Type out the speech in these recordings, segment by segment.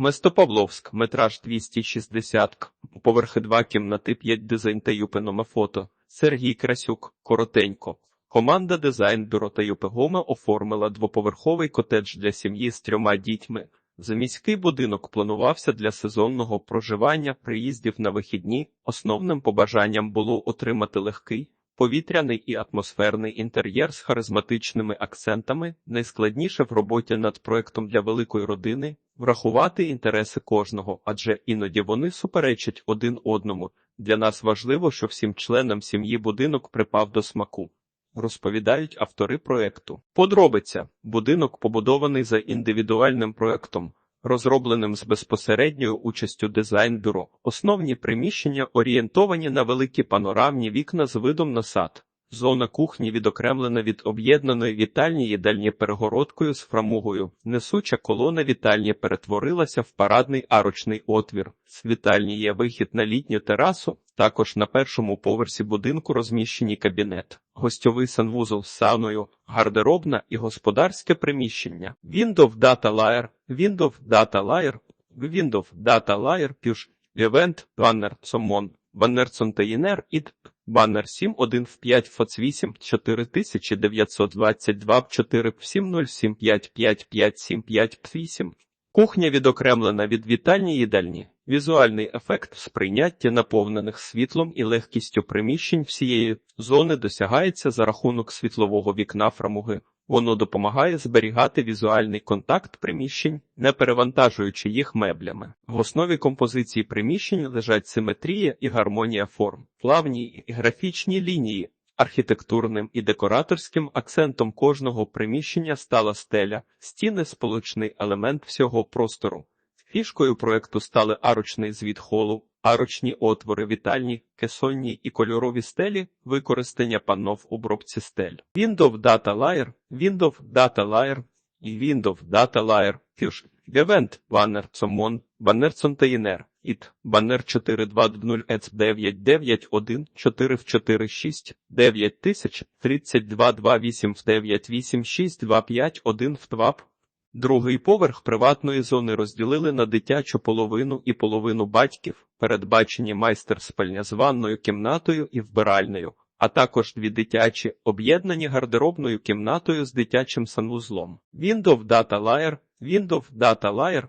Мистопавловськ, метраж 260 к, поверхи 2 кімнати 5 дизайн та юпеноме фото. Сергій Красюк, коротенько. Команда дизайн бюро та ЮПГОМа оформила двоповерховий котедж для сім'ї з трьома дітьми. Заміський будинок планувався для сезонного проживання приїздів на вихідні. Основним побажанням було отримати легкий, повітряний і атмосферний інтер'єр з харизматичними акцентами. Найскладніше в роботі над проектом для великої родини врахувати інтереси кожного, адже іноді вони суперечать один одному. Для нас важливо, що всім членам сім'ї будинок припав до смаку. Розповідають автори проекту. Подробиця. Будинок побудований за індивідуальним проектом, розробленим з безпосередньою участю дизайн-бюро. Основні приміщення орієнтовані на великі панорамні вікна з видом на сад. Зона кухні відокремлена від об'єднаної вітальні їдальні перегородкою з фрамугою. Несуча колона вітальні перетворилася в парадний арочний отвір. З вітальні є вихід на літню терасу. Також на першому поверсі будинку розміщені кабінет, гостьовий санвузол з сауною, гардеробна і господарське приміщення. Windows Data Layer, Windows Data Layer, Windows Data Layer, Push, Event, Banner, Summon, Banner Container, ID, Баннер 7, 1 в 5 ФОЦ 8, 4922 4 707 5 5 5 7 5 8. Кухня відокремлена від вітальні їдальні. Візуальний ефект сприйняття наповнених світлом і легкістю приміщень всієї зони досягається за рахунок світлового вікна фрамуги. Воно допомагає зберігати візуальний контакт приміщень, не перевантажуючи їх меблями. В основі композиції приміщень лежать симетрія і гармонія форм, плавні і графічні лінії. Архітектурним і декораторським акцентом кожного приміщення стала стеля, стіни сполучний елемент всього простору. Фішкою проекту стали арочний звіт холу, арочні отвори, вітальні, кесонні і кольорові стелі, використання панно в обробці стель. Windows Data Layer, Windows Data Layer і Windows Data Layer, Fusion, Event, Banner, Summon, Banner Container, IT, Banner 420 ETS 991 4 в 46 9000 32 28 в 986 25 1 в 2 Другий поверх приватної зони розділили на дитячу половину і половину батьків, передбачені майстер-спальня з ванною кімнатою і вбиральною, а також дві дитячі, об'єднані гардеробною кімнатою з дитячим санвузлом. Windows Data Layer, Windows Data Layer,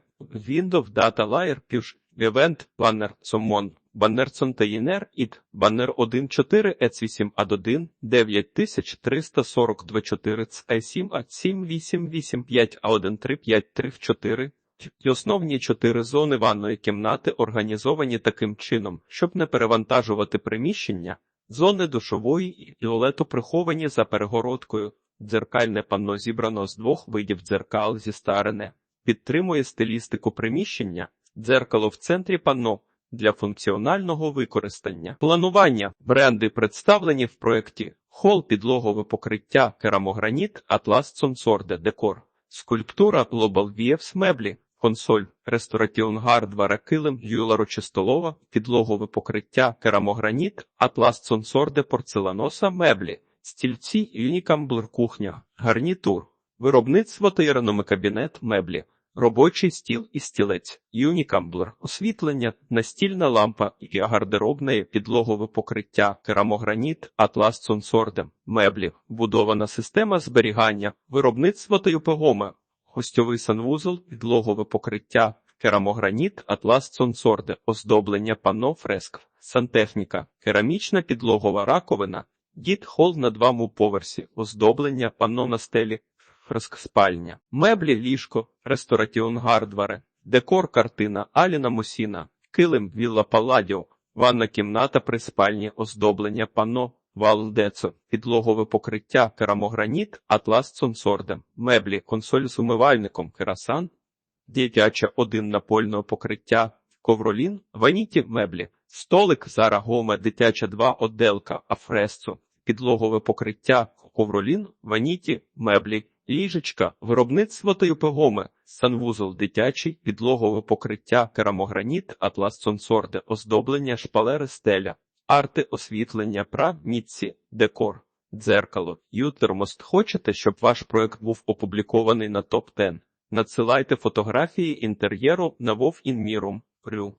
Windows Data Layer, Push, Event, Planner, Summon, Баннер Container id, баннер 1.4 EC8 AD1 9340 24 C7 a 7885 A13553 і основні чотири зони ванної кімнати організовані таким чином, щоб не перевантажувати приміщення, зони душової і туалету приховані за перегородкою. Дзеркальне панно зібрано з двох видів дзеркал зі старене, підтримує стилістику приміщення, дзеркало в центрі панно для функціонального використання. Планування бренди представлені в проєкті Хол підлогове покриття керамограніт Atlas Сонсорде Декор, скульптура Global VFs меблі, консоль Hardware килим Юларо Чистолова, підлогове покриття керамограніт Atlas Сонсорде порцеланоса меблі, стільці Юнікамблер кухня, гарнітур, виробництво та кабінет меблі. Робочий стіл і стілець, юнікамблер, освітлення, настільна лампа і гардеробне підлогове покриття, керамограніт, атлас сонсордем, меблі, будована система зберігання, виробництво та юпегоме, гостьовий санвузол, підлогове покриття, керамограніт, атлас сонсорде, оздоблення панно фреск, сантехніка, керамічна підлогова раковина, дід хол на двому поверсі, оздоблення панно на стелі, спальня, меблі, ліжко, рестораціон гардваре, декор картина Аліна Мусіна, килим Вілла Палладіо, ванна кімната при спальні, оздоблення панно, валдецо, підлогове покриття, керамограніт, атлас сонсордем, меблі, консоль з умивальником, керасан, дитяче один напольного покриття, ковролін, ваніті меблі, столик, зара гоме, дитяча два отделка, афресцо, підлогове покриття, ковролін, ваніті, меблі, Ліжечка, виробництво та юпегоми, санвузол дитячий, підлогове покриття, керамограніт, атлас сонсорде, оздоблення, шпалери стеля, арти освітлення, прав, мітці, декор, дзеркало, ютермост. Хочете, щоб ваш проект був опублікований на топ 10 Надсилайте фотографії інтер'єру на вовінмірум. Рю.